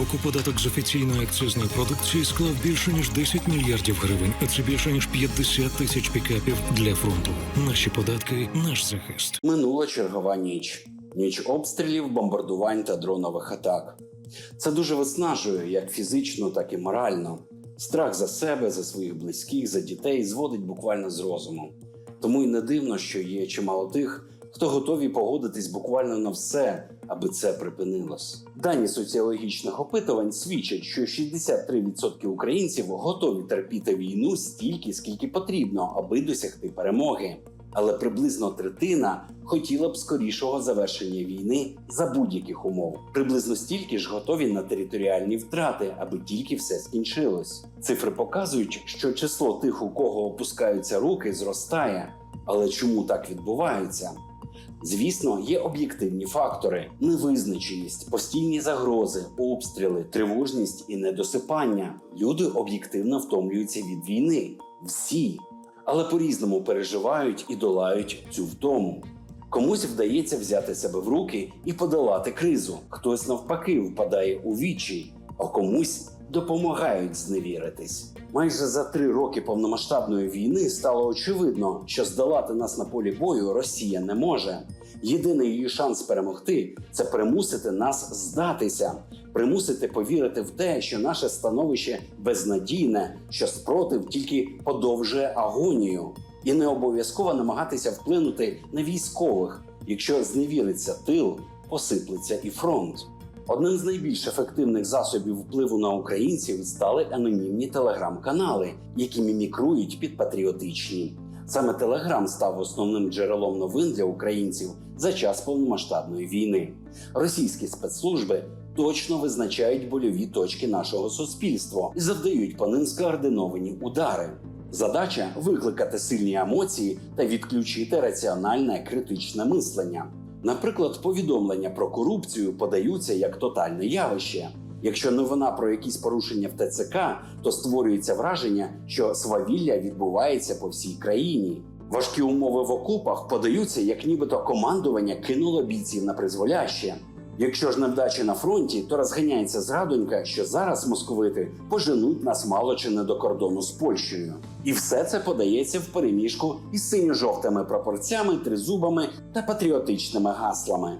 року податок з офіційної акцизної продукції склав більше ніж 10 мільярдів гривень, а це більше ніж 50 тисяч пікапів для фронту. Наші податки, наш захист. Минула чергова ніч. Ніч обстрілів, бомбардувань та дронових атак. Це дуже виснажує як фізично, так і морально. Страх за себе, за своїх близьких, за дітей зводить буквально з розуму. Тому й не дивно, що є чимало тих, хто готові погодитись буквально на все, аби це припинилось. Дані соціологічних опитувань свідчать, що 63% українців готові терпіти війну стільки, скільки потрібно, аби досягти перемоги. Але приблизно третина хотіла б скорішого завершення війни за будь-яких умов. Приблизно стільки ж готові на територіальні втрати, аби тільки все скінчилось. Цифри показують, що число тих, у кого опускаються руки, зростає. Але чому так відбувається? Звісно, є об'єктивні фактори: невизначеність, постійні загрози, обстріли, тривожність і недосипання. Люди об'єктивно втомлюються від війни. Всі, але по-різному переживають і долають цю втому. Комусь вдається взяти себе в руки і подолати кризу. Хтось навпаки впадає у відчай, а комусь допомагають зневіритись. Майже за три роки повномасштабної війни стало очевидно, що здолати нас на полі бою Росія не може. Єдиний її шанс перемогти це примусити нас здатися, примусити повірити в те, що наше становище безнадійне, що спротив тільки подовжує агонію, і не обов'язково намагатися вплинути на військових. Якщо зневіриться тил, посиплеться і фронт. Одним з найбільш ефективних засобів впливу на українців стали анонімні телеграм-канали, які мімікрують під патріотичні. Саме Телеграм став основним джерелом новин для українців за час повномасштабної війни. Російські спецслужби точно визначають больові точки нашого суспільства і завдають по ним скоординовані удари. Задача викликати сильні емоції та відключити раціональне критичне мислення. Наприклад, повідомлення про корупцію подаються як тотальне явище. Якщо новина про якісь порушення в ТЦК, то створюється враження, що свавілля відбувається по всій країні. Важкі умови в окопах подаються, як нібито командування кинуло бійців на призволяще. Якщо ж невдачі на фронті, то розганяється згадонька, що зараз московити поженуть нас мало чи не до кордону з Польщею. І все це подається в переміжку із синьо-жовтими пропорцями, тризубами та патріотичними гаслами.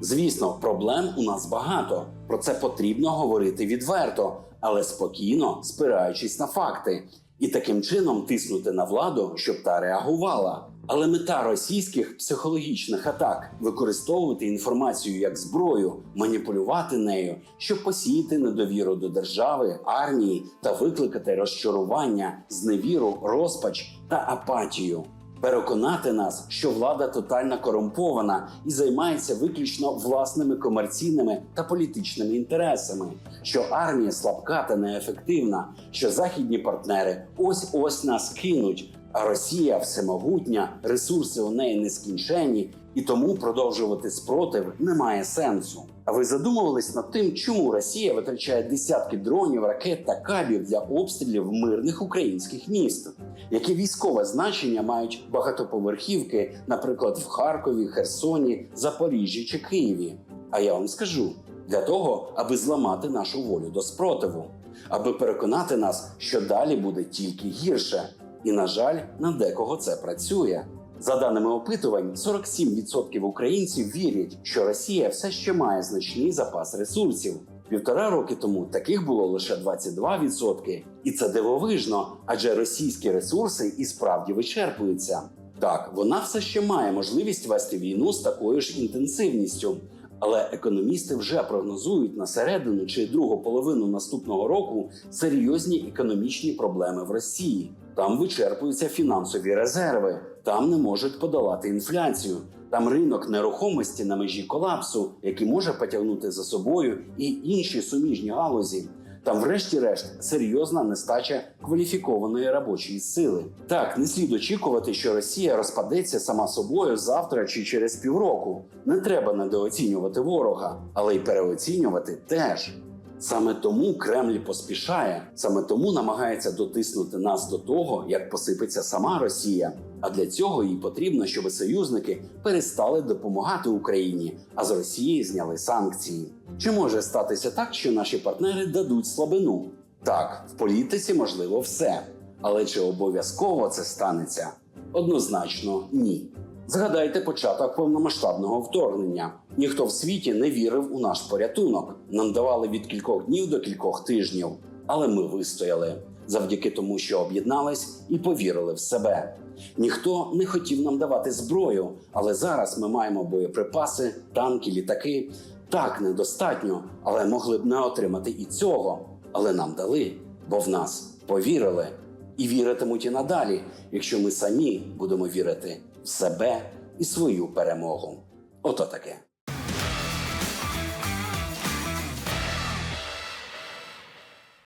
Звісно, проблем у нас багато. Про це потрібно говорити відверто, але спокійно, спираючись на факти, і таким чином тиснути на владу, щоб та реагувала. Але мета російських психологічних атак використовувати інформацію як зброю, маніпулювати нею, щоб посіяти недовіру до держави, армії та викликати розчарування, зневіру, розпач та апатію. Переконати нас, що влада тотально корумпована і займається виключно власними комерційними та політичними інтересами, що армія слабка та неефективна, що західні партнери ось ось нас кинуть. А Росія всемогутня, ресурси у неї нескінченні, і тому продовжувати спротив немає сенсу. А ви задумувались над тим, чому Росія витрачає десятки дронів, ракет та кабів для обстрілів мирних українських міст? Яке військове значення мають багатоповерхівки, наприклад, в Харкові, Херсоні, Запоріжжі чи Києві? А я вам скажу для того, аби зламати нашу волю до спротиву, аби переконати нас, що далі буде тільки гірше. І, на жаль, на декого це працює. За даними опитувань, 47% українців вірять, що Росія все ще має значний запас ресурсів. Півтора роки тому таких було лише 22%. І це дивовижно, адже російські ресурси і справді вичерпуються. Так, вона все ще має можливість вести війну з такою ж інтенсивністю. Але економісти вже прогнозують на середину чи другу половину наступного року серйозні економічні проблеми в Росії. Там вичерпуються фінансові резерви, там не можуть подолати інфляцію. Там ринок нерухомості на межі колапсу, який може потягнути за собою і інші суміжні галузі. Там, врешті-решт, серйозна нестача кваліфікованої робочої сили. Так, не слід очікувати, що Росія розпадеться сама собою завтра чи через півроку. Не треба недооцінювати ворога, але й переоцінювати теж. Саме тому Кремль поспішає, саме тому намагається дотиснути нас до того, як посипеться сама Росія. А для цього їй потрібно, щоб союзники перестали допомагати Україні, а з Росії зняли санкції. Чи може статися так, що наші партнери дадуть слабину? Так, в політиці можливо все. Але чи обов'язково це станеться? Однозначно ні. Згадайте початок повномасштабного вторгнення. Ніхто в світі не вірив у наш порятунок. Нам давали від кількох днів до кількох тижнів. Але ми вистояли завдяки тому, що об'єднались і повірили в себе. Ніхто не хотів нам давати зброю, але зараз ми маємо боєприпаси, танки, літаки. Так, недостатньо, але могли б не отримати і цього. Але нам дали, бо в нас повірили і віритимуть і надалі, якщо ми самі будемо вірити в себе і свою перемогу. Ото таке.